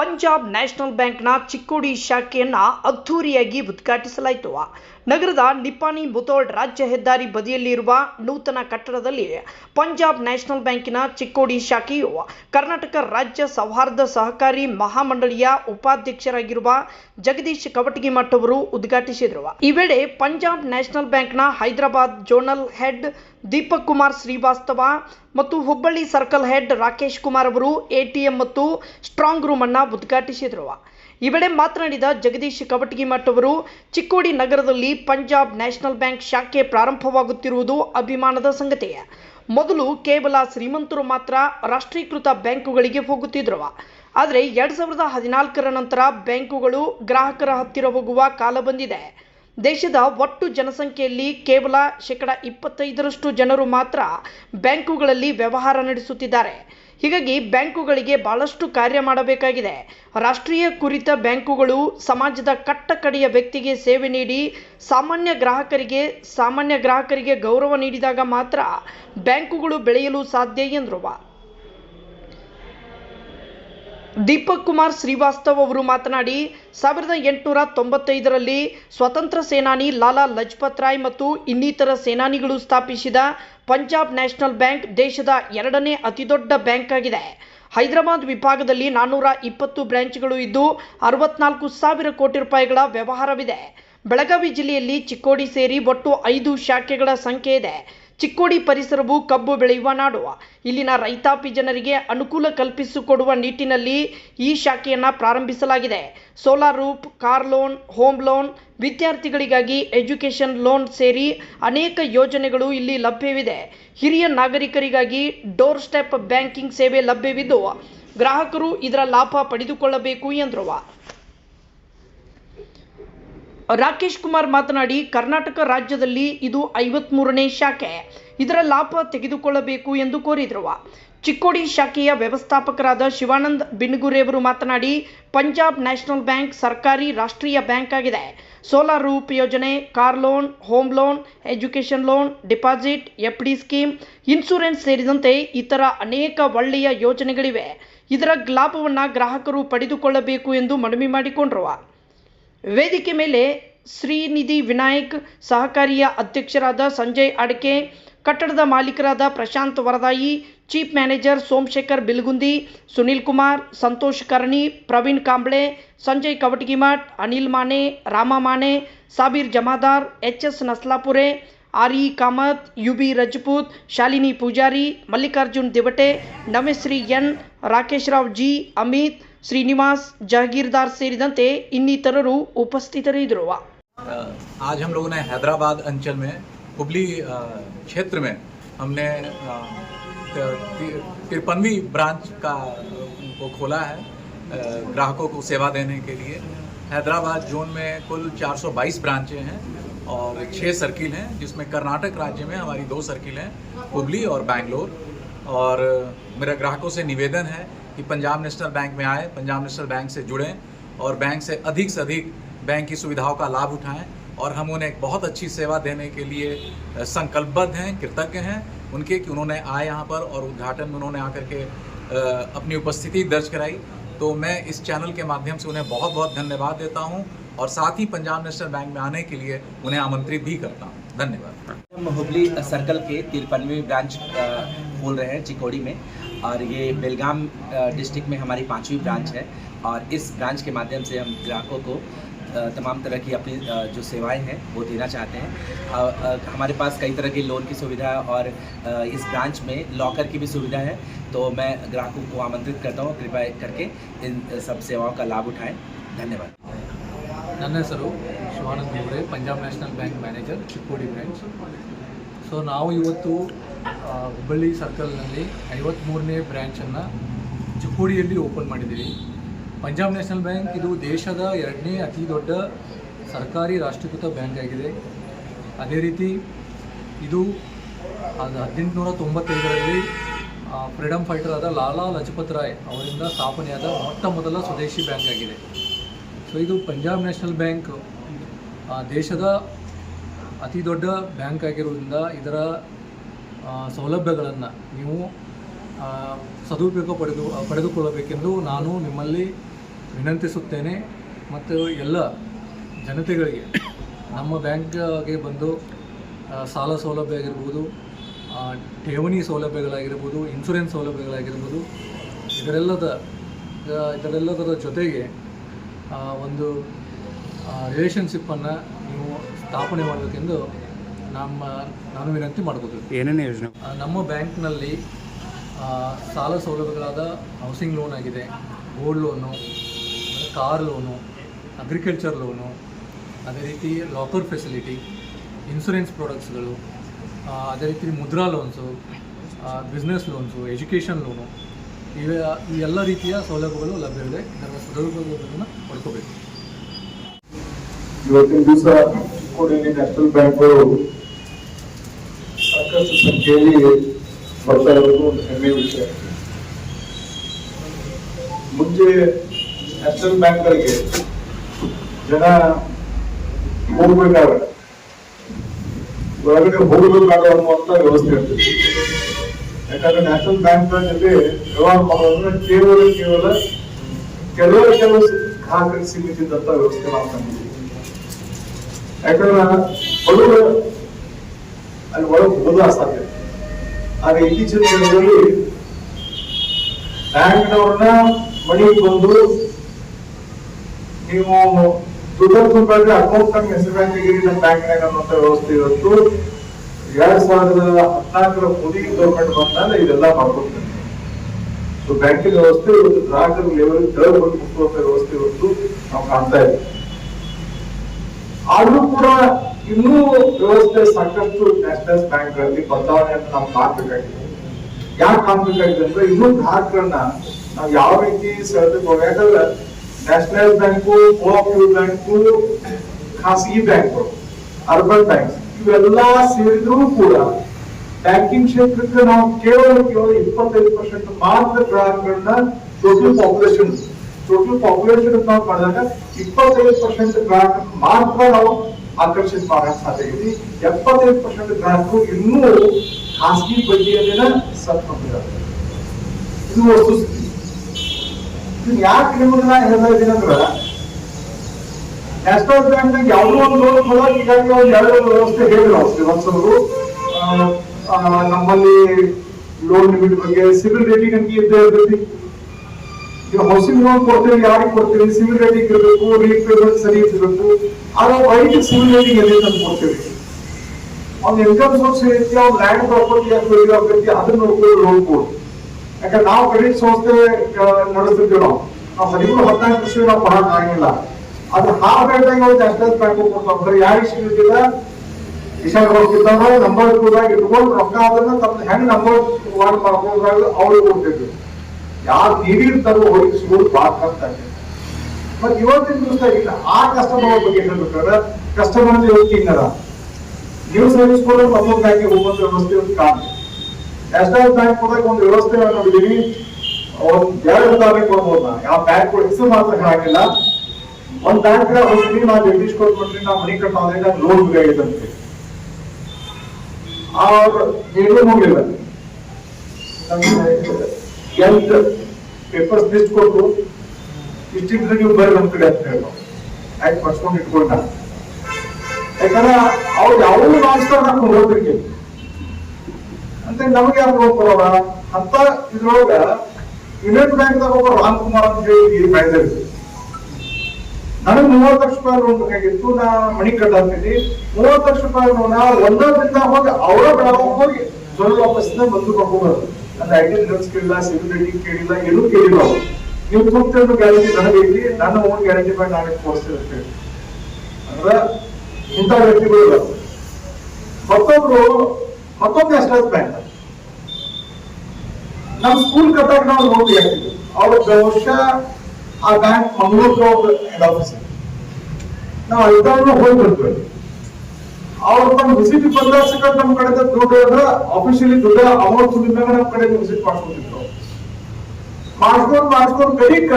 Punjab national ಬ್ಯಾಂಕ್ನ ಚಿಕ್ಕೋಡಿ ಶಾಖೆಯನ್ನು ಅದ್ಧೂರಿಯಾಗಿ ಉದ್ಘಾಟಿಸಲಾಯಿತು. ನಗರದ ನಿಪಾನಿ ಮುತೋಳ್ ರಾಜ್ಯ ಹೆದ್ದಾರಿ ಬದಿಯಲ್ಲಿರುವ ನೂತನ ಕಟ್ಟಡದಲ್ಲಿ ಪಂಜಾಬ್ ನ್ಯಾಷನಲ್ ಬ್ಯಾಂಕಿನ ಚಿಕ್ಕೋಡಿ ಶಾಖೆಯು ಕರ್ನಾಟಕ ರಾಜ್ಯ ಸೌಹಾರ್ದ ಸಹಕಾರಿ ಮಹಾಮಂಡಳಿಯ ಉಪಾಧ್ಯಕ್ಷರಾಗಿರುವ ಜಗದೀಶ್ ಕವಟಗಿಮಠ್ ಅವರು ಉದ್ಘಾಟಿಸಿದರು. ಈ ವೇಳೆ ಪಂಜಾಬ್ ನ್ಯಾಷನಲ್ ಬ್ಯಾಂಕ್ನ ಹೈದರಾಬಾದ್ ಜೋನಲ್ ಹೆಡ್ ದೀಪಕ್ ಕುಮಾರ್ ಶ್ರೀವಾಸ್ತವ ಮತ್ತು ಹುಬ್ಬಳ್ಳಿ ಸರ್ಕಲ್ ಹೆಡ್ ರಾಕೇಶ್ ಕುಮಾರ್ ಅವರು ಎಟಿಎಂ ಮತ್ತು ಸ್ಟ್ರಾಂಗ್ ರೂಮ್ ಅನ್ನ ಉದ್ಘಾಟಿಸಿದರು. ಈ ವೇಳೆ ಮಾತನಾಡಿದ ಜಗದೀಶ್ ಕವಟಗಿಮಠ್ ಅವರು, ಚಿಕ್ಕೋಡಿ ನಗರದಲ್ಲಿ ಪಂಜಾಬ್ ನ್ಯಾಷನಲ್ ಬ್ಯಾಂಕ್ ಶಾಖೆ ಪ್ರಾರಂಭವಾಗುತ್ತಿರುವುದು ಅಭಿಮಾನದ ಸಂಗತಿ. ಮೊದಲು ಕೇವಲ ಶ್ರೀಮಂತರು ಮಾತ್ರ ರಾಷ್ಟ್ರೀಕೃತ ಬ್ಯಾಂಕುಗಳಿಗೆ ಹೋಗುತ್ತಿದ್ರು ಆದರೆ ಎರಡು ಸಾವಿರದ ಹದಿನಾಲ್ಕರ ನಂತರ ಬ್ಯಾಂಕುಗಳು ಗ್ರಾಹಕರ ಹತ್ತಿರ ಹೋಗುವ ಕಾಲ ಬಂದಿದೆ. ದೇಶದ ಒಟ್ಟು ಜನಸಂಖ್ಯೆಯಲ್ಲಿ ಕೇವಲ ಶೇಕಡ ಇಪ್ಪತ್ತೈದರಷ್ಟು ಜನರು ಮಾತ್ರ ಬ್ಯಾಂಕುಗಳಲ್ಲಿ ವ್ಯವಹಾರ ನಡೆಸುತ್ತಿದ್ದಾರೆ. ಹೀಗಾಗಿ ಬ್ಯಾಂಕುಗಳಿಗೆ ಬಹಳಷ್ಟು ಕಾರ್ಯ ಮಾಡಬೇಕಾಗಿದೆ. ರಾಷ್ಟ್ರೀಯ ಕುರಿತ ಬ್ಯಾಂಕುಗಳು ಸಮಾಜದ ಕಟ್ಟಕಡೆಯ ವ್ಯಕ್ತಿಗೆ ಸೇವೆ ನೀಡಿ ಸಾಮಾನ್ಯ ಗ್ರಾಹಕರಿಗೆ ಸಾಮಾನ್ಯ ಗ್ರಾಹಕರಿಗೆ ಗೌರವ ನೀಡಿದಾಗ ಮಾತ್ರ ಬ್ಯಾಂಕುಗಳು ಬೆಳೆಯಲು ಸಾಧ್ಯ ಎಂದರು. ದೀಪಕ್ ಕುಮಾರ್ ಶ್ರೀವಾಸ್ತವ್ ಅವರು ಮಾತನಾಡಿ, ಸಾವಿರದ ಎಂಟುನೂರ ತೊಂಬತ್ತೈದರಲ್ಲಿ ಸ್ವತಂತ್ರ ಸೇನಾನಿ ಲಾಲಾ ಲಜಪತ್ ರಾಯ್ ಮತ್ತು ಇನ್ನಿತರ ಸೇನಾನಿಗಳು ಸ್ಥಾಪಿಸಿದ ಪಂಜಾಬ್ ನ್ಯಾಷನಲ್ ಬ್ಯಾಂಕ್ ದೇಶದ ಎರಡನೇ ಅತಿದೊಡ್ಡ ಬ್ಯಾಂಕ್ ಆಗಿದೆ. ಹೈದರಾಬಾದ್ ವಿಭಾಗದಲ್ಲಿ ನಾನ್ನೂರ ಇಪ್ಪತ್ತು ಬ್ರಾಂಚ್ಗಳು ಇದ್ದು, ಅರವತ್ನಾಲ್ಕು ಸಾವಿರ ಕೋಟಿ ರೂಪಾಯಿಗಳ ವ್ಯವಹಾರವಿದೆ. ಬೆಳಗಾವಿ ಜಿಲ್ಲೆಯಲ್ಲಿ ಚಿಕ್ಕೋಡಿ ಸೇರಿ ಒಟ್ಟು ಐದು ಶಾಖೆಗಳ ಸಂಖ್ಯೆ ಇದೆ. ಚಿಕ್ಕೋಡಿ ಪರಿಸರವು ಕಬ್ಬು ಬೆಳೆಯುವ ನಾಡು ಇಲ್ಲಿನ ರೈತಾಪಿ ಜನರಿಗೆ ಅನುಕೂಲ ಕಲ್ಪಿಸಿಕೊಡುವ ನಿಟ್ಟಿನಲ್ಲಿ ಈ ಶಾಖೆಯನ್ನು ಪ್ರಾರಂಭಿಸಲಾಗಿದೆ. Solar roof car loan, home loan, ವಿದ್ಯಾರ್ಥಿಗಳಿಗಾಗಿ ಎಜುಕೇಷನ್ ಲೋನ್ ಸೇರಿ ಅನೇಕ ಯೋಜನೆಗಳು ಇಲ್ಲಿ ಲಭ್ಯವಿದೆ. ಹಿರಿಯ ನಾಗರಿಕರಿಗಾಗಿ ಡೋರ್ ಸ್ಟೆಪ್ ಬ್ಯಾಂಕಿಂಗ್ ಸೇವೆ ಲಭ್ಯವಿದ್ದು, ಗ್ರಾಹಕರು ಇದರ ಲಾಭ ಪಡೆದುಕೊಳ್ಳಬೇಕು ಎಂದರು. ರಾಕೇಶ್ ಕುಮಾರ್ ಮಾತನಾಡಿ, ಕರ್ನಾಟಕ ರಾಜ್ಯದಲ್ಲಿ ಇದು ಐವತ್ಮೂರನೇ ಶಾಖೆ. ಇದರ ಲಾಭ ತೆಗೆದುಕೊಳ್ಳಬೇಕು ಎಂದು ಕೋರಿದರು. ಚಿಕ್ಕೋಡಿ ಶಾಖೆಯ ವ್ಯವಸ್ಥಾಪಕರಾದ ಶಿವಾನಂದ್ ಬಿನ್ಗುರೆಯವರು ಮಾತನಾಡಿ, ಪಂಜಾಬ್ ನ್ಯಾಷನಲ್ ಬ್ಯಾಂಕ್ ಸರ್ಕಾರಿ ರಾಷ್ಟ್ರೀಯ ಬ್ಯಾಂಕ್ ಆಗಿದೆ. ಸೋಲಾರ್ ರೂಪ್ ಯೋಜನೆ, car loan, home loan, education loan, deposit, F D scheme, insurance ಸೇರಿದಂತೆ ಇತರ ಅನೇಕ ಒಳ್ಳೆಯ ಯೋಜನೆಗಳಿವೆ. ಇದರ ಲಾಭವನ್ನು ಗ್ರಾಹಕರು ಪಡೆದುಕೊಳ್ಳಬೇಕು ಎಂದು ಮನವಿ ಮಾಡಿಕೊಂಡರು. ವೇದಿಕೆ ಮೇಲೆ ಶ್ರೀನಿಧಿ ವಿನಾಯಕ್ ಸಹಕಾರಿಯ ಅಧ್ಯಕ್ಷರಾದ ಸಂಜಯ್ ಅಡಕೆ ಕಟ್ಟಡದ ಮಾಲೀಕರಾದ Prashant Varadayi chief manager Somashekhar Bilgundi Sunil Kumar Santosh Karni Praveen Kamble Sanjay Kavatagimath Anil Mane Rama Mane Sabir Jamadar H S Naslapure R E Kamath U B Rajput Shalini Pujari Mallikarjun Divate Naveshri N Rakesh Rao G Amit Srinivas Jahagirdar ಸೇರಿದಂತೆ ಇನ್ನಿತರರು ಉಪಸ್ಥಿತರಿದ್ದರು आज हम लोगों ने हैदराबाद अंचल में हुबली अ, क्षेत्र में हमने तिरपनवी ब्रांच का को खोला है अ, ग्राहकों को सेवा देने के लिए हैदराबाद जोन में कुल 422 ब्रांचें हैं और छः सर्किल हैं जिसमें कर्नाटक राज्य में हमारी दो सर्किल हैं हुबली और बैंगलोर और मेरा ग्राहकों से निवेदन है कि पंजाब नेशनल बैंक में आए, पंजाब नेशनल बैंक से जुड़ें और बैंक से अधिक से अधिक बैंक की सुविधाओं का लाभ उठाएँ और हम उन्हें एक बहुत अच्छी सेवा देने के लिए संकल्पबद्ध हैं, कृतज्ञ हैं उनके कि उन्होंने आए यहाँ पर और उद्घाटन में उन्होंने आकर के अपनी उपस्थिति दर्ज कराई। तो मैं इस चैनल के माध्यम से उन्हें बहुत बहुत धन्यवाद देता हूँ और साथ ही पंजाब नेशनल बैंक में आने के लिए उन्हें आमंत्रित भी करता हूँ। धन्यवाद। हम हुबली सर्कल के तिरपनवे ब्रांच खोल रहे हैं चिकोड़ी में। और ये बेलगाम अ, डिस्ट्रिक्ट में हमारी पांचवी ब्रांच है और इस ब्रांच के माध्यम से हम ग्राहकों को अ, तमाम तरह की अपनी अ, जो सेवाएं हैं वो देना चाहते हैं अ, अ, हमारे पास कई तरह की लोन की सुविधा है और अ, इस ब्रांच में लॉकर की भी सुविधा है तो मैं ग्राहकों को आमंत्रित करता हूँ कृपया करके इन सब सेवाओं का लाभ उठाएं धन्यवाद ನನ್ನ ಹೆಸರು Shivanand Gore Punjab National Bank manager Chikkodi branch so ನಾವು ಇವತ್ತು ಆ, ಹುಬ್ಬಳ್ಳಿ ಸರ್ಕಲ್ನಲ್ಲಿ ಐವತ್ತ್ಮೂರನೇ ಬ್ರ್ಯಾಂಚನ್ನು ಚಿಕ್ಕೋಡಿಯಲ್ಲಿ ಓಪನ್ ಮಾಡಿದ್ದೀವಿ. ಪಂಜಾಬ್ ನ್ಯಾಷನಲ್ ಬ್ಯಾಂಕ್ ಇದು ದೇಶದ ಎರಡನೇ ಅತಿ ದೊಡ್ಡ ಸರ್ಕಾರಿ ರಾಷ್ಟ್ರೀಕೃತ ಬ್ಯಾಂಕ್ ಆಗಿದೆ. ಅದೇ ರೀತಿ ಇದು ಅದು ಹದಿನೆಂಟುನೂರ ತೊಂಬತ್ತೈದರಲ್ಲಿ ಫ್ರೀಡಮ್ ಫೈಟರ್ ಆದ ಲಾಲಾ ಲಜಪತ್ ರಾಯ್ ಅವರಿಂದ ಸ್ಥಾಪನೆಯಾದ ಮೊಟ್ಟ ಮೊದಲ ಸ್ವದೇಶಿ ಬ್ಯಾಂಕ್ ಆಗಿದೆ. ಸೊ, ಇದು ಪಂಜಾಬ್ ನ್ಯಾಷನಲ್ ಬ್ಯಾಂಕ್ ದೇಶದ ಅತಿ ದೊಡ್ಡ ಬ್ಯಾಂಕ್ ಆಗಿರೋದ್ರಿಂದ ಇದರ ಸೌಲಭ್ಯಗಳನ್ನು ನೀವು ಸದುಪಯೋಗ ಪಡೆದು, ಪಡೆದುಕೊಳ್ಳಬೇಕೆಂದು ನಾನು ನಿಮ್ಮಲ್ಲಿ ವಿನಂತಿಸುತ್ತೇನೆ. ಮತ್ತು ಎಲ್ಲ ಜನತೆಗಳಿಗೆ, ನಮ್ಮ ಬ್ಯಾಂಕ್ಗೆ ಬಂದು ಸಾಲ ಸೌಲಭ್ಯ ಆಗಿರ್ಬೋದು ಠೇವಣಿ ಸೌಲಭ್ಯಗಳಾಗಿರ್ಬೋದು ಇನ್ಶೂರೆನ್ಸ್ ಸೌಲಭ್ಯಗಳಾಗಿರ್ಬೋದು, ಇದರೆಲ್ಲದ ಇದರೆಲ್ಲದರ ಜೊತೆಗೆ ಒಂದು ರಿಲೇಷನ್ಶಿಪ್ಪನ್ನು ನೀವು ಸ್ಥಾಪನೆ ಮಾಡಬೇಕೆಂದು ನಮ್ಮ ನಾನು ವಿನಂತಿ ಮಾಡ್ಬೋದು ಏನೇನು ಯೋಜನೆ? ನಮ್ಮ ಬ್ಯಾಂಕ್ನಲ್ಲಿ ಆ, ಸಾಲ ಸೌಲಭ್ಯಗಳಾದ ಹೌಸಿಂಗ್ ಲೋನ್ ಆಗಿದೆ gold loan car loan agriculture loan ಅದೇ ರೀತಿ ಲಾಕರ್ ಫೆಸಿಲಿಟಿ ಇನ್ಶೂರೆನ್ಸ್ ಪ್ರಾಡಕ್ಟ್ಸ್ಗಳು ಆ, ಅದೇ ರೀತಿ Mudra loans business loans education loan ಇವೆ ಈ ಎಲ್ಲ ರೀತಿಯ ಸೌಲಭ್ಯಗಳು ಲಭ್ಯವಿದೆ. ಇದರ ಸದುಪಯೋಗವನ್ನು ಪಡ್ಕೋಬೇಕು. ಇವತ್ತಿನ ದಿವಸ ಚಿಕ್ಕೋಡಿಯಲ್ಲಿ ನ್ಯಾಷನಲ್ ಬ್ಯಾಂಕ್ಗಳು ಸಾಕಷ್ಟು ಸಂಖ್ಯೆಯಲ್ಲಿ ಬರ್ತಾ ಇರೋದು ಒಂದು ಹೆಮ್ಮೆಯ ವಿಷಯ ಮುಂಚೆ ನ್ಯಾಷನಲ್ ಬ್ಯಾಂಕ್ಗಳಿಗೆ ಜನ ಹೋಗ್ಬೇಕಾದ್ರೆ ಒಳಗಡೆ ಹೋಗಬೇಕಾಗ ಅನ್ನುವಂತ ವ್ಯವಸ್ಥೆ ಇರ್ತದೆ ಯಾಕಂದ್ರೆ ನ್ಯಾಷನಲ್ ಬ್ಯಾಂಕ್ ಜೊತೆ ವ್ಯವಹಾರ ಮಾಡೋದ್ರೆ ಕೇವಲ ಕೇವಲ ಕೆಲವೇ ಕೆಲವು ಗ್ರಾಹಕರಿಗೆ ಸೀಮಿತಿದ್ದಂತ ವ್ಯವಸ್ಥೆ ನಾವು ಕಂಡಿದ್ದೀವಿ ಯಾಕಂದ್ರೆ ಬಡವರು ಅಲ್ಲಿ ಒಳಗೆ ಹೋದ ಅಸಾಧ್ಯ ಆಗ ಇತ್ತೀಚಿನ ದಿನಗಳಲ್ಲಿ ಬ್ಯಾಂಕ್ನವ್ರನ್ನ ಮನೆಗೆ ಬಂದು ನೀವು ದುಡ್ಡು ತುಂಬಿದ್ರೆ ಅಕೌಂಟ್ ನಮ್ಮ ಹೆಸರು ಬ್ಯಾಂಕಿಗೆ ನಮ್ಮ ಬ್ಯಾಂಕ್ನಾಗ ಅನ್ನುವಂಥ ವ್ಯವಸ್ಥೆ ಇವತ್ತು ಎರಡ್ ಸಾವಿರದ ಹದಿನಾಲ್ಕರ ಮೋದಿ ಗೌರ್ಮೆಂಟ್ ಬಂದಾಗ ಇದೆಲ್ಲ ಮಾಡ್ಕೊಡ್ತಾರೆ ಸೊ ಬ್ಯಾಂಕಿನ ವ್ಯವಸ್ಥೆ ಇವತ್ತು ಗ್ರಾಹಕರ ಲೆವೆಲ್ ತೆಳಗೆ ಮುಟ್ಟುವಂತ ವ್ಯವಸ್ಥೆ ಇವತ್ತು ನಾವು ಕಾಣ್ತಾ ಇದ್ದೀವಿ. ಆದ್ರೂ ಕೂಡ ಇನ್ನೂ ವ್ಯವಸ್ಥೆ ಸಾಕಷ್ಟು ನ್ಯಾಷನಲ್ ಬ್ಯಾಂಕ್ಗಳಲ್ಲಿ ಬದಲಾವಣೆಯನ್ನು ನಾವು ಕಾಣ್ಬೇಕಾಗಿದೆ ಯಾಕೆ ಕಾಣ್ಬೇಕಾಗಿದೆ ಅಂದ್ರೆ ಇನ್ನೂ ಗ್ರಾಹಕರನ್ನ ನಾವು ಯಾವ ರೀತಿ ಸೆಳೆದುಕೊಂಡು ಯಾಕಂದ್ರೆ ನ್ಯಾಷನಲ್ ಬ್ಯಾಂಕು, ಕೋಆಪರೇಟಿವ್ ಬ್ಯಾಂಕು, ಖಾಸಗಿ ಬ್ಯಾಂಕ್ಗಳು ಅರ್ಬನ್ ಬ್ಯಾಂಕ್ ಇವೆಲ್ಲ ಸೇರಿದ್ರು ಕೂಡ ಬ್ಯಾಂಕಿಂಗ್ ಕ್ಷೇತ್ರಕ್ಕೆ ನಾವು ಕೇವಲ ಕೇವಲ ಇಪ್ಪತ್ತೈದು ಪರ್ಸೆಂಟ್ ಮಾತ್ರ ಗ್ರಾಹಕರನ್ನ ಟೋಟಲ್ ಪಾಪ್ಯುಲೇಷನ್ ಟೋಟಲ್ ಪಾಪ್ಯುಲೇಷನ್ ನಾವು ಮಾಡಿದಾಗ ಇಪ್ಪತ್ತೈದು ಪರ್ಸೆಂಟ್ ಗ್ರಾಹಕ ಮಾತ್ರ ನಾವು ಆಕರ್ಷಿತ ಮಾಡಕ್ ಸಾಧ್ಯ ಇದೆ ಎಪ್ಪತ್ತೈದು ಪರ್ಸೆಂಟ್ ಗ್ರಾಹಕರು ಇನ್ನೂ ಖಾಸಗಿ ಬಡ್ಡಿಯಲ್ಲಿನ ಸತ್ ಹೊಂದಿದ್ದಾರೆ ಇದು ಒಂದು ಇದು ಯಾಕೆ ನಿಮಗೆ ನಾ ಹೇಳ್ತಾ ಇದ್ದೀನಿ ಅಂದ್ರೆ ನ್ಯಾಷನಲ್ ಬ್ಯಾಂಕ್ ಯಾವುದೋ ಒಂದು ಲೋನ್ ಕೊಡೋಕೆ ಈಗಾಗಲೇ ಒಂದು ಎರಡು ವ್ಯವಸ್ಥೆ ಹೇಳಿದ್ರು ಆ, ನಮ್ಮಲ್ಲಿ ಲೋನ್ ಲಿಮಿಟ್ ಬಗ್ಗೆ ಸಿವಿಲ್ ರೇಟಿಂಗ್ ಅಂತ ಇದ್ದೇ ಇರ್ತೈತಿ ಈಗ ಹೌಸಿಂಗ್ ಲೋನ್ ಕೊಡ್ತೀವಿ ಯಾರಿಗೆ ಕೊಡ್ತೀವಿ ಸಿವಿಲ್ ರೇಟಿಂಗ್ ಇರಬೇಕು ರೀಪೇಮೆಂಟ್ ಸರಿ ಇರಬೇಕು. ಆದ್ರೆ ರೈಟ್ ಸಿವಿಲ್ ರೇಟಿಂಗ್ ಎಲ್ಲಿ ಅಂತ ಕೊಡ್ತೀವಿ ಅವ್ನ ಇನ್ಕಮ್ ಸೋರ್ಸ್ ಏನೈತಿ? ಅವ್ನ ಲ್ಯಾಂಡ್ ಪ್ರಾಪರ್ಟಿ ಯಾಕೆ ಆಗೈತಿ ಅದನ್ನ ನೋಡ್ಕೊಂಡು ಲೋನ್ ಕೊಡು ಯಾಕಂದ್ರೆ ನಾವು ಕ್ರೆಡಿಟ್ ಸಂಸ್ಥೆ ನಡೆಸ್ತಿರ್ತೀವಿ ನಾವು. ನಾವು ಹದಿಮೂರು, ಹದಿನಾಲ್ಕು ವರ್ಷ ನಾವು ಕೊಡಕ್ ಆಗಿಲ್ಲ. ಅದು ಹಾಫ್ ರೇಟ್ನಾಗ ಅವ್ರು ನ್ಯಾಷನಲ್ ಬ್ಯಾಂಕ್ ಕೊಡ್ತಾರೆ. ಯಾರಿಗೆ ಸಿಗುದಿಲ್ಲ ಇಶಾನ್ ಹೋಗ್ತಿದ್ದಾಗ ನಂಬರ್ ಕೂಡ ಇಟ್ಕೊಂಡು ರೊಕ್ಕ ಅದನ್ನ ತಮ್ಮ ಹೆಂಗ್ ನಂಬರ್ ವಾರ್ಡ್ ಮಾಡ್ಕೊಂಡಾಗ ಅವ್ರಿಗೆ ಕೊಡ್ತಿದ್ವಿ. ಯಾರು ನೀಡಿರ್ತಾರೋ ಅವ್ರಿಗೆ ಸ್ಕೂಲ್ ಬಹಳ ಕಷ್ಟ ಆಗಿದೆ ಮತ್ ಇವತ್ತಿನ ದಿವಸ ಇಲ್ಲ. ಆ ಕಸ್ಟಮರ್ ಬಗ್ಗೆ ಹೇಳ್ಬೇಕಾದ್ರೆ ಕಸ್ಟಮರ್ ಇವತ್ತು ಹಿಂಗದ ನೀವು ಸರ್ವಿಸ್ ಕೊಡೋ ಮತ್ತೊಂದು ಬ್ಯಾಂಕಿಗೆ ಹೋಗುವಂತ ವ್ಯವಸ್ಥೆ ಒಂದು ಕಾರಣ ನ್ಯಾಷನಲ್ ಬ್ಯಾಂಕ್ ಹೋದಾಗ ಒಂದು ವ್ಯವಸ್ಥೆ ನೋಡಿದೀವಿ. ಒಂದ್ ಎರಡು ಉದಾಹರಣೆ ಕೊಡ್ಬೋದು ನಾ ಯಾವ ಬ್ಯಾಂಕ್ ಹೆಸರು ಮಾತ್ರ ಹಾಕಿಲ್ಲ. ಒಂದ್ ಬ್ಯಾಂಕ್ ಹೋಗ್ತೀನಿ ನಾವು ಜಗದೀಶ್ ಕೊಟ್ಬಿಟ್ರಿ ನಾವು ಮನಿ ಕಟ್ಟೋದಾಗ ಲೋನ್ ಬೇಕಾಗಿತ್ತಂತೆ ಅವ್ರು ಏನೂ ಎಂಟು ಪೇಪರ್ಸ್ ಲಿಸ್ಟ್ ಕೊಟ್ಟು ಇಷ್ಟಿದ್ರೆ ನೀವು ಬರ್ರಿ ನಮ್ ಕಡೆ ಅಂತ ಹೇಳೋ ಆಯ್ತು, ಬರ್ಸ್ಕೊಂಡು ಇಟ್ಕೊಂಡ ಯಾಕಂದ್ರೆ ಅವ್ರು ಯಾವಾಗ ನಾನ್ಸ್ಟಾಪ್ ಹಾಕೊಂಡು ಹೋಗ್ತಿರ್ತೀವಿ. ಅಂತ ನಮ್ಗೆ ಯಾರು ನೋಡ್ಕೊಳ್ಳೋಣ ಅಂತ ಇದ್ರೊಳಗ ಯೂನಿಯನ್ ಬ್ಯಾಂಕ್ ದಾಗ ಒಬ್ಬ ರಾಮ್ ಕುಮಾರ್ ಅಂತ ಹೇಳಿ ಮ್ಯಾನೇಜರ್ ನನಗೆ ಮೂವತ್ತು ಲಕ್ಷ ರೂಪಾಯಿ ಲೋನ್ ಬೇಕಾಗಿತ್ತು, ನಾ ಮಣಿ ಕಟ್ಟ ಅಂತೀನಿ ಮೂವತ್ತು ಲಕ್ಷ ರೂಪಾಯಿ ಲೋನ್ ಒಂದೊಂದ್ರಿಂದ ಹೋಗಿ ಅವರ ಬೆಳಗಾವ್ ಹೋಗಿ ಜೊಲ್ ವಾಪಸ್ಸಿಂದ ಬಂದು ಬರ್ಕೋಬಾರ್ದು ನನ್ನ ಐಡಿಯಲ್ ರಿಟರ್ನ್ಸ್ ಕೇಳಿಲ್ಲ ಸಿವಿಲ್ ರೇಟಿಂಗ್ ಕೇಳಿಲ್ಲ, ಏನೂ ಕೇಳಿಲ್ಲ ಅವರು. ನೀವು ತುಂಬ್ತಿರೋ ಗ್ಯಾರಂಟಿ ನನಗೈತಿ ನನ್ನ ಓನ್ ಗ್ಯಾರಂಟಿ ಮಾಡಿ ನಾಳೆ ಕೊಡಿಸ್ತೀನಿ ಅಂತ ಹೇಳಿ. ಅಂದ್ರೆ ಇಂಥ ವ್ಯಕ್ತಿಗಳು ಇಲ್ಲ ಮತ್ತೊಬ್ರು ಮತ್ತೊಂದು ನ್ಯಾಷನಲ್ ಬ್ಯಾಂಕ್ ನಮ್ಮ ಸ್ಕೂಲ್ ಕಟ್ಟಾಗ ನಾವು ನೋಡಿ ಹೇಳ್ತೀವಿ ಅವ್ರ ಬಹುಶಃ ಆ ಬ್ಯಾಂಕ್ ಮಂಗಳೂರು ಆಫೀಸ್ ನಾವು ಐದಾರು ಹೋಗಿ ಬರ್ತೀವಿ ಅವ್ರು ತಮ್ಮ ವಿಸಿಟ್ ಬಂದಾಗ ನಮ್ಮ ಕಡೆ ದುಡ್ಡು ಅಂದ್ರೆ ಆಫೀಸಿಯಲಿ ದುಡ್ಡು ಅಮೌಂಟ್ ದುಡ್ಡಿನಾಗ ನಮ್ಮ ಕಡೆ ವಿಸಿಟ್ ಮಾಡ್ಕೊಂಡಿದ್ರು ಮಾಡ್ಕೊಂಡ್ ಮಾಡ್ಕೊಂಡ್ ಕಡಿಕ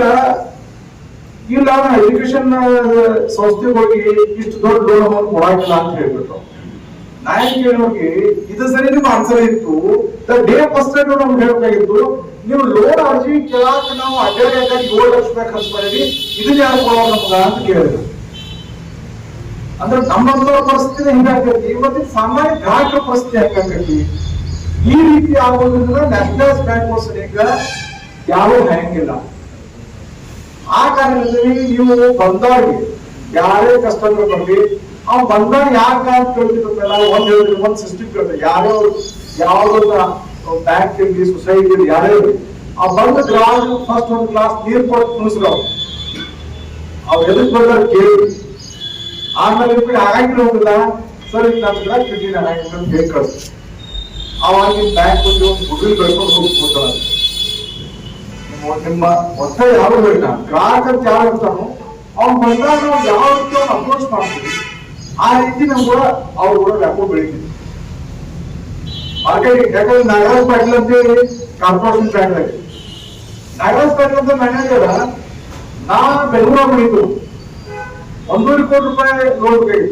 ಇಲ್ಲ ಎಜುಕೇಶನ್ ಸಂಸ್ಥೆಗಳಿಗೆ ಇಷ್ಟು ದೊಡ್ಡ ಲೋನ್ ಅಮೌಂಟ್ ಕೊಡಾಗಿಲ್ಲ ಅಂತ ಹೇಳ್ಬಿಟ್ರು ನಾ ಏನ್ ಕೇಳೋಗಿ ಇದು ಸರಿ ನಿಮ್ ಆನ್ಸರ್ ಇತ್ತು ಡೇ ಫಸ್ಟ್ ನಮ್ಗೆ ಹೇಳ್ಬೇಕಾಗಿತ್ತು, ನೀವು ಲೋನ್ ಅರ್ಜಿ ಕೇಳಾಕ ನಾವು ಅಡ್ಡಾಡಿ ಅಡ್ಡಾಡಿ ಏಳು ಲಕ್ಷ ರೂಪಾಯಿ ಖರ್ಚು ಮಾಡಿದ್ವಿ ಇದನ್ನ ಯಾರು ಕೊಡೋರು ನಮ್ಗ ಅಂತ ಕೇಳಿದ್ರು. ಅಂದ್ರೆ ನಮ್ಮಂತವ್ರ ಪರಿಸ್ಥಿತಿ ಹಿಂಗಾಗೈತಿ ಇವತ್ತಿನ ಸಾಮಾನ್ಯ ಗ್ರಾಹಕರ ಪರಿಸ್ಥಿತಿ ಹೆಂಗಾಗೈತಿ ಈ ರೀತಿ ಆಗೋದ್ರಿಂದ ನ್ಯಾಷನಲೈಸ್ ಬ್ಯಾಂಕ್ ಸರಿಗ ಯಾರು ಹ್ಯಾಂಗಿಲ್ಲ ಆ ಕಾರಣದಲ್ಲಿ ನೀವು ಬಂದಾಗ ಯಾರೇ ಕಸ್ಟಮರ್ ಬರ್ಲಿ, ಆ ಬಂದಾಗ ಯಾಕ ಅಂತ ಕೇಳ್ತಿರ್ತಲ್ಲ ಒಂದ್ ಹೇಳಿದ್ರೆ, ಒಂದ್ ಸಿಸ್ಟಮ್ ಕೇಳ್ತಾರೆ. ಯಾರೋ ಯಾವ್ದೊಂದು ಬ್ಯಾಂಕ್ ಇರ್ಲಿ ಸೊಸೈಟಿ ಇರ್ಲಿ ಯಾರೇ ಇರ್ಲಿ, ಆ ಬಂದ ಗ್ರಾಹಕ ಫಸ್ಟ್ ಒಂದ್ ಕ್ಲಾಸ್ ನೀರ್ ಕೊಟ್ಟು ಕುಣಿಸ್ರು ಅವ್ರು ಎದಕ್ ಬಂದ್ರೆ ಕೇಳಿ. ಆಮೇಲೆ ನಿಮ್ಗೆ ಆಗಂಗಿಲ್ಲ ಹೋಗಿಲ್ಲ ಸರ್ ಈಗ ನಮ್ಗೆ ಕಿಡ್ನಿ ಆಗಂಗಿಲ್ಲ ಅಂತ ಹೇಳಿ ಕಳ್ಸಿ ಅವಾಗ ನಿಮ್ ಬ್ಯಾಂಕ್ ಬಂದು ಗುಡ್ವಿಲ್ ಬೆಳ್ಕೊಂಡು ಹೋಗ್ಬಿಡ್ತಾರ ನಿಮ್ಮ- ನಿಮ್ಮ ಒತ್ತಾಯ ಯಾವ ಬೇಡ ಗ್ರಾಹಕ ಅಂತ ಯಾರು ಇರ್ತಾನೋ ಅವ್ನು ಬಂದಾಗ ನಾವು ಯಾವ ರೀತಿ ಅವ್ನು ಅಪ್ರೋಚ್ ಮಾಡ್ತೀವಿ ಆ ರೀತಿ ನಮ್ ಕೂಡ ಅವ್ರು ಕೂಡ ವ್ಯಾಪಕ ಬೆಳಿತೀವಿ ಮಾರ್ಕೆಟಿಂಗ್ ಯಾಕಂದ್ರೆ ನಾಗರಾಜ್ ಪಾಟೀಲ್ ಅಂತ ಹೇಳಿ ಕಾರ್ಪೊರೇಷನ್ ಬ್ಯಾಂಕ್ ನಾಗರಾಜ್ ಪಾಟೀಲ್ ಅಂತ ಮ್ಯಾನೇಜರ್ ನಾ ಬೆಂಗಳೂರಾಗ ಬೆಳೀತು ಒಂದೂವರೆ ಕೋಟಿ ರೂಪಾಯಿ ನೋಡ್ಬೇಕು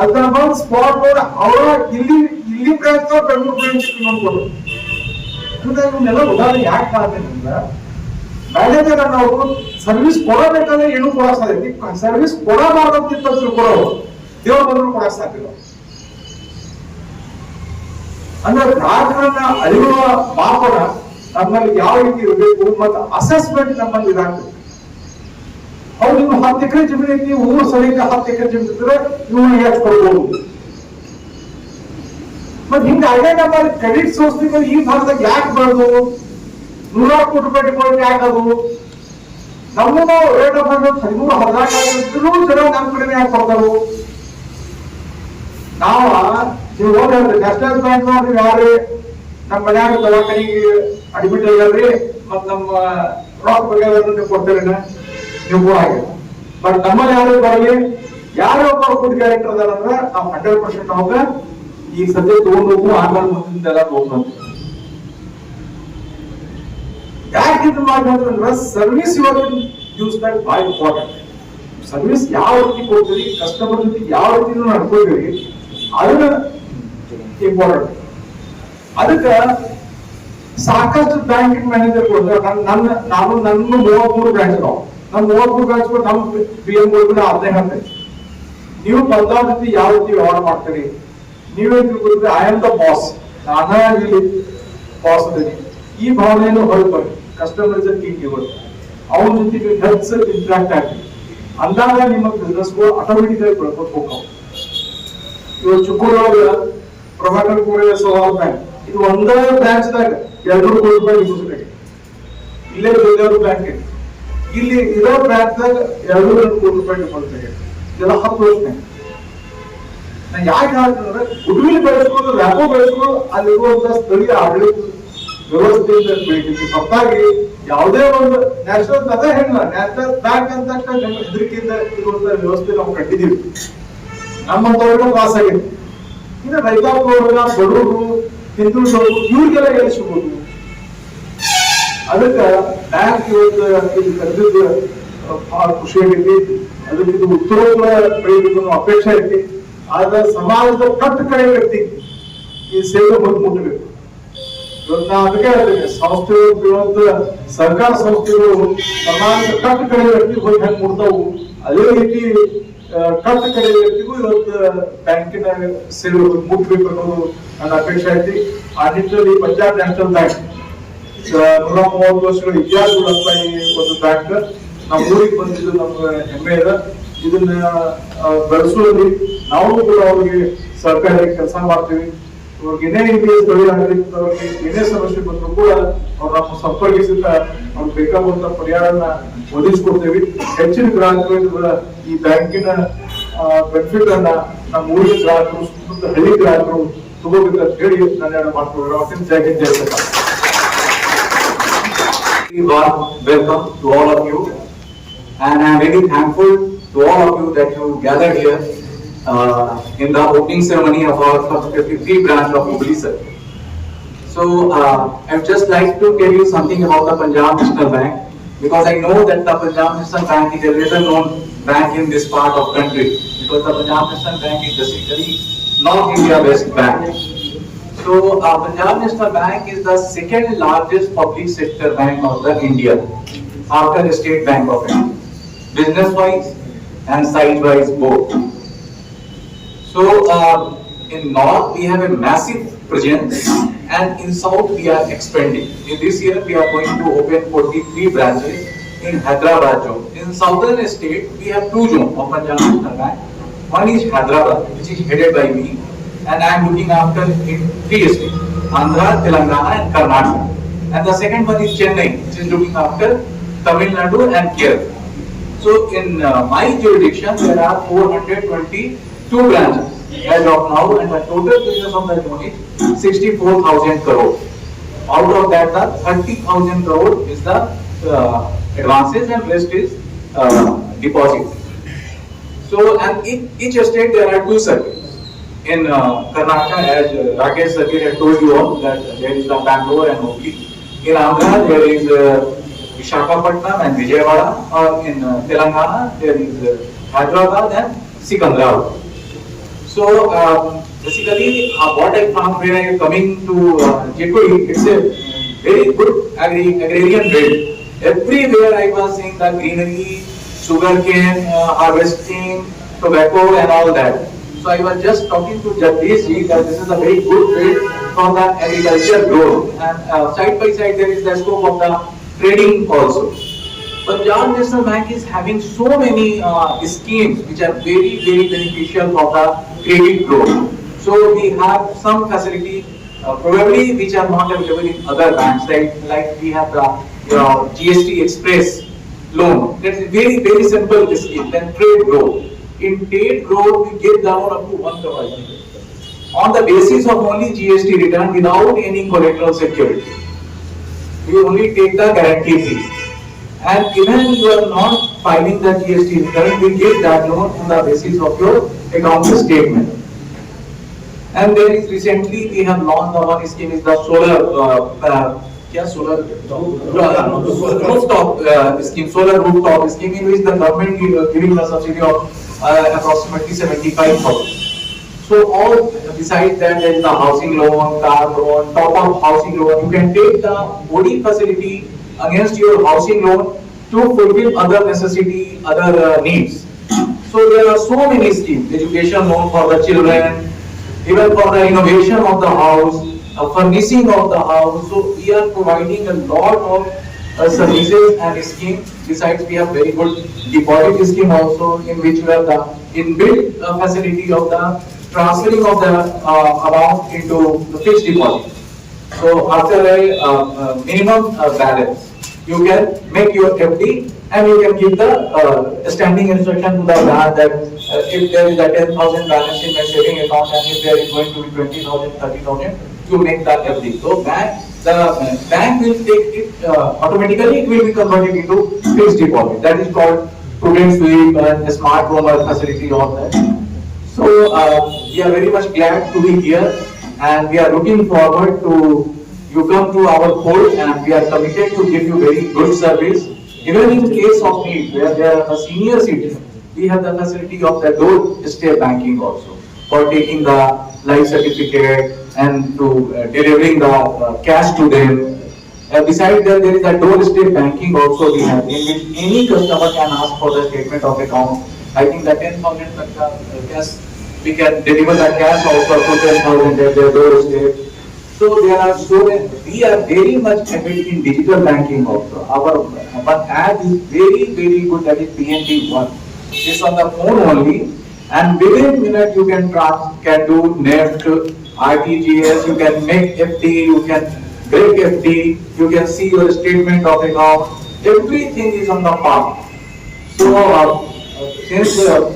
ಅದ್ರ ಬಂದು ಸ್ಪಾಟ್ ನೋಡಿ ಅವರ ಇಲ್ಲಿ ಇಲ್ಲಿ ಬ್ರಾಂಚ್ ಬೆಂಗಳೂರು ಬ್ರಾಂಚ್ ನೋಡ್ಕೊಂಡು ಅಂದ್ರೆ ಇವನ್ನೆಲ್ಲ ಉದಾಹರಣೆ ಯಾಕೆ ಅಂದ್ರೆ ಮ್ಯಾನೇಜರ್ ನಾವು ಸರ್ವಿಸ್ ಕೊಡಬೇಕಾದ್ರೆ ಏನು ಕೊಡಕ್ ಸಾಧ್ಯ ಸರ್ವಿಸ್ ಕೊಡಬಾರ್ದಂತಿತ್ತು ತಿಳ್ಕೊಳ್ಳೋರು ದೇವ್ರ ಬಂದ್ರು ಕೊಡಕ್ ಸಾಧ್ಯ. ಅಂದ್ರೆ ಗ್ರಾಹಕರನ್ನ ಅರಿವ ಮಾಪನ ನಮ್ಮಲ್ಲಿ ಯಾವ ರೀತಿ ಇರಬೇಕು ಮತ್ತು ಅಸೆಸ್ಮೆಂಟ್ ನಮ್ಮಲ್ಲಿ ಇದಾಗಬೇಕು. ಅವ್ರು ನೀವು ಹತ್ತು ಎಕರೆ ಜಮೀನು ಐತಿ ಊರು ಸರಿಗ ಹತ್ತು ಎಕರೆ ಜಮೀನು ಇದ್ರೆ ಇವ್ರು ಎಷ್ಟು ಕೊಡ್ಬೋದು ಮತ್ ಐಡಿಯಾ ನಮ್ಮಲ್ಲಿ ಕ್ರೆಡಿಟ್ ಸಂಸ್ಥೆಗಳು ಈ ಭಾಗದಾಗ ಯಾಕೆ ಬರೋದು ನೂರಾರು ಕೋಟಿ ರೂಪಾಯಿ ಡಿಪಾಸಿಟ್ ಯಾಕೆ ಅದು ನಮ್ಮದು ರೇಟ್ ಆಫ್ ಹದಿಮೂರು, ಹದಿನಾಲ್ಕು ಜನ ನಮ್ಮ ಕಡೆನೇ ಯಾಕೆ ಕೊಡ್ತಾರು? ನಾವ ನೀವು ಹೋದ್ರೆ ನ್ಯಾಷನಲ್ ಬ್ಯಾಂಕ್ ನಮ್ಮ ಮನ್ಯಾಗ ದವಾಖಾನಿಗೆ ಅಡ್ಮಿಟ್ ಆಗ್ಯಾರ್ರಿ ಮತ್ ನಮ್ಮ ರೊಕ್ಕ ಬಗ್ಗೆ ಕೊಡ್ತೇವೆ ನೀವು ಕೂಡ ಬಟ್ ನಮ್ಮಲ್ಲಿ ಯಾರು ಬರಲಿ? ಯಾರೋ ಒಬ್ಬ ಫುಡ್ ಕ್ಯಾರೆಕ್ಟರ್ ಅದಾರ ಅಂದ್ರೆ ನಾವು ಹಂಡ್ರೆಡ್ ಪರ್ಸೆಂಟ್ ಅವಾಗ ಈ ಸದ್ಯ ತಗೊಂಡು ಹೋಗು ಆಮೇಲೆ ಮುಂದಿನ ಎಲ್ಲ ತಗೊಂಡು ಯಾಕೆ ಇದು ಮಾಡ್ಬೇಕಂದ್ರೆ ಸರ್ವಿಸ್ ಇವತ್ತಿನ ದಿವಸದಾಗ ಭಾಳ ಇಂಪಾರ್ಟೆಂಟ್ ಸರ್ವಿಸ್ ಯಾವ ರೀತಿ ಕೊಡ್ತೀರಿ ಕಸ್ಟಮರ್ ಜೊತೆ ಯಾವ ರೀತಿ ನಡ್ಕೊಳ್ತೀರಿ, ಅದನ್ನ ಇಂಪಾರ್ಟೆಂಟ್ ಅದಕ್ಕೆ ಸಾಕಷ್ಟು ಬ್ಯಾಂಕಿಂಗ್ ಮ್ಯಾನೇಜರ್ ಕೊಡ್ತಾರೆ. ನನ್ನ, ನಾನು ನನ್ನ ಮೂವತ್ಮೂರು ಬ್ಯಾಂಕ್ ಅದಾವ. ನಮ್ಮ ಮೂವತ್ತು ಬ್ರಾಂಚ್ ನಮ್ಮ ಬಿ ಎಂ ಕೂಡ ಅದೇ ಹೇಳ್ತೇನೆ ನೀವು ಬಂದವ್ರ ಜೊತೆ ಯಾವ ರೀತಿ ವ್ಯವಹಾರ ಮಾಡ್ತೀರಿ? ನೀವೇ ತಿಳ್ಕೊಳ್ತೀರಿ ಐ ಆಮ್ ದ ಬಾಸ್ ನಾನೇ ಇಲ್ಲಿ ಬಾಸ್ ಅದೇನಿ. ಈ ಭಾವನೆಯನ್ನು ಹೊರಬರ್ರಿ ಕಸ್ಟಮರ್ ಜೊತೆ ಇವರು ಅವನ ಜೊತೆಗೆ ಹೆಲ್ತ್ ಇಂಟ್ರಾಕ್ಟ್ ಆಗ್ತೀವಿ ಅಂದಾಗ ನಿಮ್ಮ ಬಿಸ್ನೆಸ್ಗಳು ಆಟೋಮೆಟಿಕ್ ಆಗಿ ಬೆಳ್ಕೊಂಡು ಹೋಗ್ತಾವ ಇವಾಗ ಚಿಕ್ಕೂರೊಳಗ ಪ್ರಭಾಕರ್ ಕೋರೆ ಸೋಲಾರ್ ಬ್ಯಾಂಕ್. ಇದು ಒಂದೇ ಬ್ರಾಂಚ್ ದಾಗ ಎರಡು ಕೋಟಿ ರೂಪಾಯಿ ಯೂಸ್ ಇಲ್ಲೇ ಬೇರೆಯವ್ರ ಬ್ಯಾಂಕ್ ಇಲ್ಲಿ ಇರೋ ಬ್ಯಾಂಕ್ದಾಗ ಎರಡು ಕೋಟಿ ರೂಪಾಯಿ ಡಿಪಾಸಿಟ್ ಇದೆಲ್ಲ ಹತ್ತು ವರ್ಷ ನಾ ಯಾಕೆ ಹೇಳ್ತಂದ್ರೆ ಗುಡ್ವಿಲ್ ಬೆಳೆಸ್ಕೊಂಡು ರ್ಯಾಪೋ ಬೆಳೆಸ್ಕೊಂಡು ಅಲ್ಲಿರುವಂತ ಸ್ಥಳೀಯ ಆಡಳಿತ ವ್ಯವಸ್ಥೆಯಿಂದ ಬೆಳಿತೀವಿ ತಪ್ಪಾಗಿ ಯಾವುದೇ ಒಂದು ನ್ಯಾಷನಲ್ ಅದೇ ಹೆಂಗ, ನ್ಯಾಷನಲ್ ಬ್ಯಾಂಕ್ ಅಂತ ಹೆದರಿಕೆಯಿಂದ ಇರುವಂತ ವ್ಯವಸ್ಥೆ ನಾವು ಕಟ್ಟಿದೀವಿ ನಮ್ಮಂತವ್ರಿಗೂ ಪಾಸ್ ಆಗಿದೆ. ಇನ್ನು ರೈತಾಪಿ ಬಡವರು, ಹಿಂದುಳಿದವರು, ಇವ್ರಿಗೆಲ್ಲ ಎಲ್ಲಿ ಸಿಗೋದು ಅದಕ್ಕ ಬ್ಯಾಂಕ್ ಇವತ್ತು ಇಲ್ಲಿ ಕರೆದಿದ್ದು ಬಹಳ ಖುಷಿ ಆಗೈತಿ ಅದಕ್ಕೆ ಇದು ಉತ್ತರ ಬೆಳಿಬೇಕು ಅನ್ನೋ ಅಪೇಕ್ಷೆ ಐತಿ. ಆದ್ರೆ ಸಮಾಜದ ಕಟ್ಟು ಕಡೆ ವ್ಯಕ್ತಿ ಈ ಸೇವೆ ಬಂದು ಮುಟ್ಟಬೇಕು ಇವತ್ತು ನಾ ಅದಕ್ಕೆ ಹೇಳ್ತೀನಿ, ಸಂಸ್ಥೆಗಳು ಇವತ್ತು ಸರ್ಕಾರ ಸಂಸ್ಥೆಗಳು ಸಮಾಜದ ಕಟ್ಟು ಕಡೆ ವ್ಯಕ್ತಿ ಹೋಗಿ ಹೆಂಗ್ ಮುಡ್ತಾವು ಅದೇ ರೀತಿ ಕಟ್ಟ ಕಡೆ ವ್ಯಕ್ತಿಗೂ ಇವತ್ತು ಬ್ಯಾಂಕಿನ ಸೇವೆ ಮುಟ್ಬೇಕು ಅನ್ನೋದು ನನ್ನ ಅಪೇಕ್ಷೆ ಐತಿ. ಆ ನಿಟ್ಟಿನಲ್ಲಿ ಪಂಜಾಬ್ ನ್ಯಾಷನಲ್ ಬ್ಯಾಂಕ್ ನೂರ ಮೂವತ್ತು ವರ್ಷಗಳ ಇತಿಹಾಸಗಳಂತ ಈ ಒಂದು ಬ್ಯಾಂಕ್ ನಮ್ಮ ಊರಿಗೆ ಬಂದಿದ್ದು ನಮ್ಗೆ ಹೆಮ್ಮೆ ಇದೆ. ಇದನ್ನ ಬೆಳೆಸೋದ್ರಿ ನಾವು ಕೂಡ ಅವ್ರಿಗೆ ಸರ್ಕಾರ ಕೆಲಸ ಮಾಡ್ತೀವಿ. ಅವ್ರಿಗೆ ಏನೇ ಇಲ್ಲಿ ಸ್ಥಳೀಯ ಆಡಳಿತದವ್ರಿಗೆ ಏನೇ ಸಮಸ್ಯೆ ಬಂದ್ರು ಕೂಡ ಅವ್ರು ನಮ್ಮ ಸಂಪರ್ಕಿಸಿದ ಅವ್ರು ಬೇಕಾಗುವಂತ ಪರಿಹಾರನ ಒದಗಿಸ್ಕೊಡ್ತೇವೆ. ಹೆಚ್ಚಿನ ಗ್ರಾಹಕರು ಈ ಬ್ಯಾಂಕಿನ ಬೆನಿಫಿಟ್ ಅನ್ನ ನಮ್ಮ ಊರಿನ ಗ್ರಾಹಕರು ಹಳ್ಳಿ ಗ್ರಾಹಕರು ತಗೋಬೇಕಂತ ಹೇಳಿ ನಾನು ಮಾಡ್ಕೊಳ್ಳೋಣ ಜಯ ಹಿಂದ್ ಜೈ Karnataka. very warm welcome to all of you. And I'm very thankful to all of you that you gathered here uh, in the opening ceremony of our first 53 branch of sir. So uh, I'd just like to tell you something about the Punjab National Bank because I know that the Punjab National Bank is a little known bank in this part of country because the Punjab National Bank is basically North India based bank. So uh, Punjab National Bank is the second largest public sector bank of the India after the State Bank of India, business wise and size wise both. So uh, in north we have a massive presence and in south we are expanding. In this year we are going to open 43 branches in Hyderabad zone. In southern state we have two zones of Punjab National Bank. One is Hyderabad which is headed by me and I am looking after in three states, Andhra, Telangana and Karnataka. And the second one is Chennai which is looking after Tamil Nadu and Kerala. So in uh, my jurisdiction, there are 422 branches as of now and the total business of zone is 64,000 crore. Out of that, the 30,000 crore is the uh, advances and rest is uh, deposit. So and in each state there are two circuits. In uh, Karnataka, as uh, Rakesh Circuit had told you all, that there is the Bangalore and Hubli. In Andhra, there is uh, Visakhapatnam and Vijayawada, or in uh, Telangana, there is uh, Hyderabad and Sikandrabad. So um, basically, uh, what I found when I coming to uh, Chikudi, it's a very good agri- agrarian belt. Everywhere I was seeing the greenery, sugarcane uh, harvesting, tobacco and all that. So I was just talking to Jagdish ji that this is a very good belt for the agriculture growth and uh, side by side there is the scope of the trading also. But Punjab National Bank is having so many uh, schemes which are very, very beneficial for the credit growth. So we have some facility, uh, probably which are not available in other banks, like, like we have the, GST Express loan. That's a very, very simple scheme, then trade growth. In trade growth, we give the loan up to one crore. On the basis of only GST return without any collateral security. We only take the guarantee fee. And even you are not filing the GST return, we give that loan on the basis of your account statement. And there is recently, we have launched the one scheme is the solar, uh, uh, क्या solar uh, rooftop uh, scheme, solar rooftop scheme in which the government give, giving uh, approximately seventy-five thousand. So all besides that, there is the housing loan, car loan, top up housing loan, you can take the body facility against your housing loan to fulfill other necessity, other uh, needs. So there are so many schemes, education loan for the children, even for the renovation of the house, uh, furnishing of the house. So we are providing a lot of uh, services and scheme. Besides, we have very good deposit scheme also in which we have the inbuilt uh, facility of the transferring of the uh, amount into the fixed deposit. So after a uh, uh, minimum uh, balance, you can make your FD and you can give the uh, standing instruction to the bank that if there is a ten thousand balance in my saving account and if there is going to be twenty thousand, thirty thousand, you make that FD. So bank, the uh, bank will take it uh, automatically, it will be converted into fixed deposit. That is called prudent sweep and smart roamer facility all that. So uh, we are very much glad to be here and we are looking forward to you come to our fold and we are committed to give you very good service. Even in case of need where there are a senior citizen, we have the facility of the doorstep banking also for taking the life certificate and to uh, delivering the uh, cash to them. Uh, Besides that, there is a doorstep banking also we have, in which any customer can ask for the statement of account. I think the ten thousand cash, we can deliver the cash also to ten thousand at their doorstep. So there are so many, we are very much embedded in digital banking also. Our, one app is very, very good, that is PNB one. It's on the phone only, and within minute you can trans, can do NEFT, RTGS, you can make FD, you can break FD, you can see your statement of account, everything is on the palm. So, uh, since uh,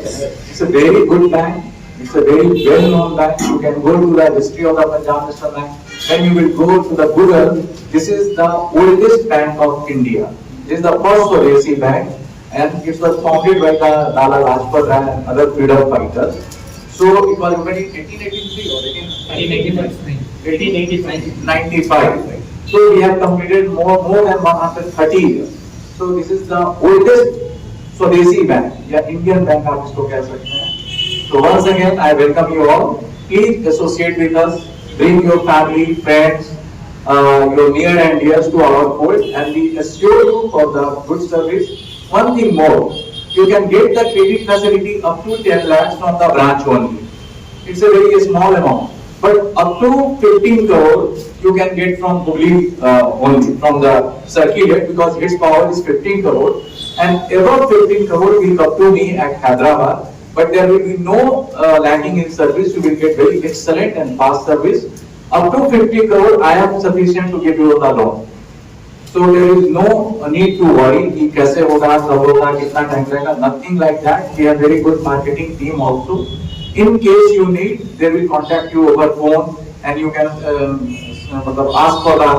it's a very good bank, it's a very well-known bank, you can go to the history of the Punjab National Bank, then you will go to the Google, this is the oldest bank of India. This is the first Swadesi bank, and it was founded by the Lala Lajpat and other freedom fighters. So it was opened in eighteen eighty-three or eighteen? 1885. 95. So we have completed more, more than one hundred thirty years. So this is the oldest Swadesi bank, या Indian bank आप इसको कह सकते हैं. So once again, I welcome you all. Please associate with us bring your family, friends, uh, your near and dears to our fold and we assure you for the good service. One thing more, you can get the credit facility up to 10 lakhs from the branch only. It's a very small amount, but up to 15 crore you can get from Hubli uh, only, from the circuit because its power is 15 crore and above 15 crore will come to me at Hyderabad. But there will be no uh, in service, you will get very excellent and fast service. Up to 50 crore, I am sufficient to give you the loan. So there is no need to worry कि कैसे होगा, कब होगा, कितना time लगेगा, nothing like that. We have very good marketing team also. In case you need, they will contact you over phone and you can um, मतलब ask for the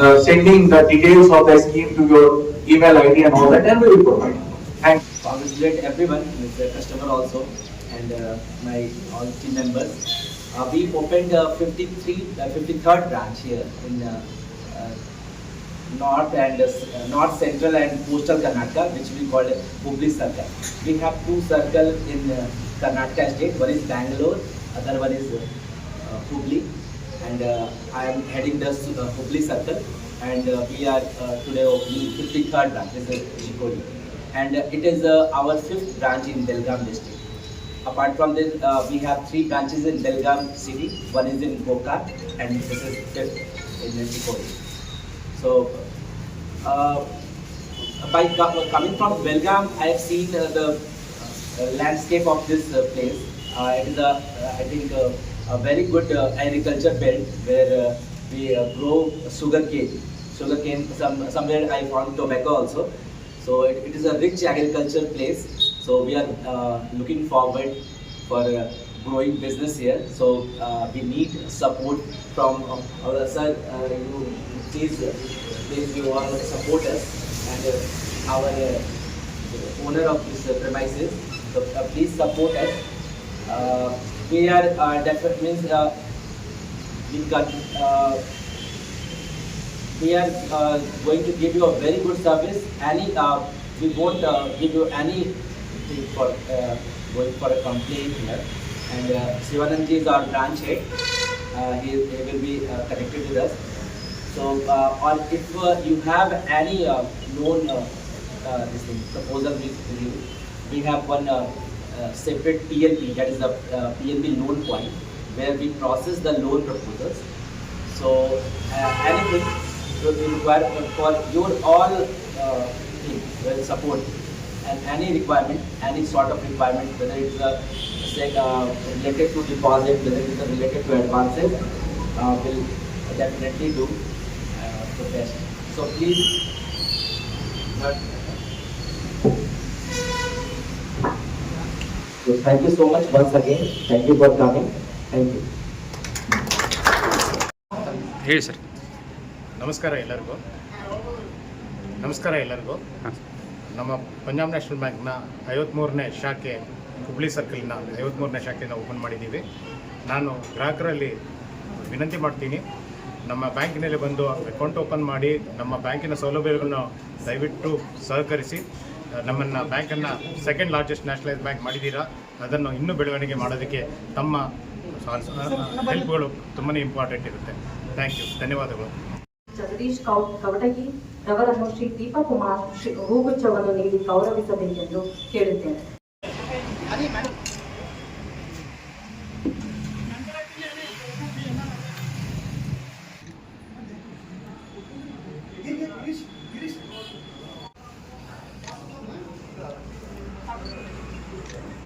uh, sending the details of the scheme to your email ID and all that and we will provide. Thank you. congratulate everyone, with the customer also, and uh, my all team members. Uh, we opened uh, 53, uh, 53rd branch here in uh, uh, North and uh, uh, North Central and Coastal Karnataka, which we call Hubli Circle. We have two circles in uh, Karnataka state. One is Bangalore, other one is uh, uh, Hubli, and uh, I am heading the uh, Hubli Circle. And uh, we are uh, today opening 53rd branch. This is Chikori and uh, it is uh, our fifth branch in Belgaum district. Apart from this, uh, we have three branches in Belgaum city. One is in Gokak, and this is fifth in Chikori. So, uh, by coming from Belgaum, I have seen uh, the uh, landscape of this place. It is a, I think, a very good agriculture belt where we grow. Sugar cane, some, somewhere I found tobacco also. So it, it is a rich agriculture place. So we are uh, looking forward for uh, growing business here. So uh, we need support from uh, our sir. Uh, you please, uh, please you all support us and uh, our uh, owner of this uh, premises. So uh, please support us. Uh, we are uh, definitely means uh, we got. Uh, we are uh, going to give you a very good service. Any, uh, we won't uh, give you anything for uh, going for a complaint here. And uh, is our branch head. Uh, he, he will be uh, connected with us. So, uh, or if you have any uh, this thing, proposal with you, we have one separate PLP, that is the PLP loan point, where we process the loan proposals. So anything so we require for your all uh, thing, well, support and any requirement, any sort of requirement, whether it's uh, say, uh, related to deposit, whether it's uh, related to advances, uh, will definitely do uh, the best. So please. uh, So thank you so much once again. Thank you for coming. Thank you. ಹೇಳಿ sir ನಮಸ್ಕಾರ ಎಲ್ಲರಿಗೂ ನಮಸ್ಕಾರ ಎಲ್ಲರಿಗೂ ನಮ್ಮ Punjab national ಬ್ಯಾಂಕ್ನ ಐವತ್ತ್ಮೂರನೇ ಶಾಖೆ Hubli ಸರ್ಕಲ್ನ ಐವತ್ತ್ಮೂರನೇ ಶಾಖೆನ open ಮಾಡಿದ್ದೀವಿ. ನಾನು ಗ್ರಾಹಕರಲ್ಲಿ ವಿನಂತಿ ಮಾಡ್ತೀನಿ, ನಮ್ಮ ಬ್ಯಾಂಕಿನಲ್ಲಿ ಬಂದು ಅಕೌಂಟ್ ಓಪನ್ ಮಾಡಿ ನಮ್ಮ ಬ್ಯಾಂಕಿನ ಸೌಲಭ್ಯಗಳನ್ನು ದಯವಿಟ್ಟು ಸಹಕರಿಸಿ, ನಮ್ಮನ್ನು ಬ್ಯಾಂಕನ್ನು ಸೆಕೆಂಡ್ ಲಾರ್ಜೆಸ್ಟ್ ನ್ಯಾಷನಲೈಸ್ ಬ್ಯಾಂಕ್ ಮಾಡಿದ್ದೀರಾ, ಅದನ್ನು ಇನ್ನೂ ಬೆಳವಣಿಗೆ ಮಾಡೋದಕ್ಕೆ ತಮ್ಮ ಹೆಲ್ಪ್ಗಳು ತುಂಬಾ ಇಂಪಾರ್ಟೆಂಟ್ ಇರುತ್ತೆ. ಥ್ಯಾಂಕ್ ಯು, ಧನ್ಯವಾದಗಳು. ಜಗದೀಶ್ ಕವಟಗಿ ಅವರನ್ನು ಶ್ರೀ ದೀಪಕುಮಾರ್ ಹೂಗುಚ್ಛವನ್ನು ನೀಡಿ ಗೌರವಿಸಬೇಕೆಂದು ಕೇಳುತ್ತೇನೆ.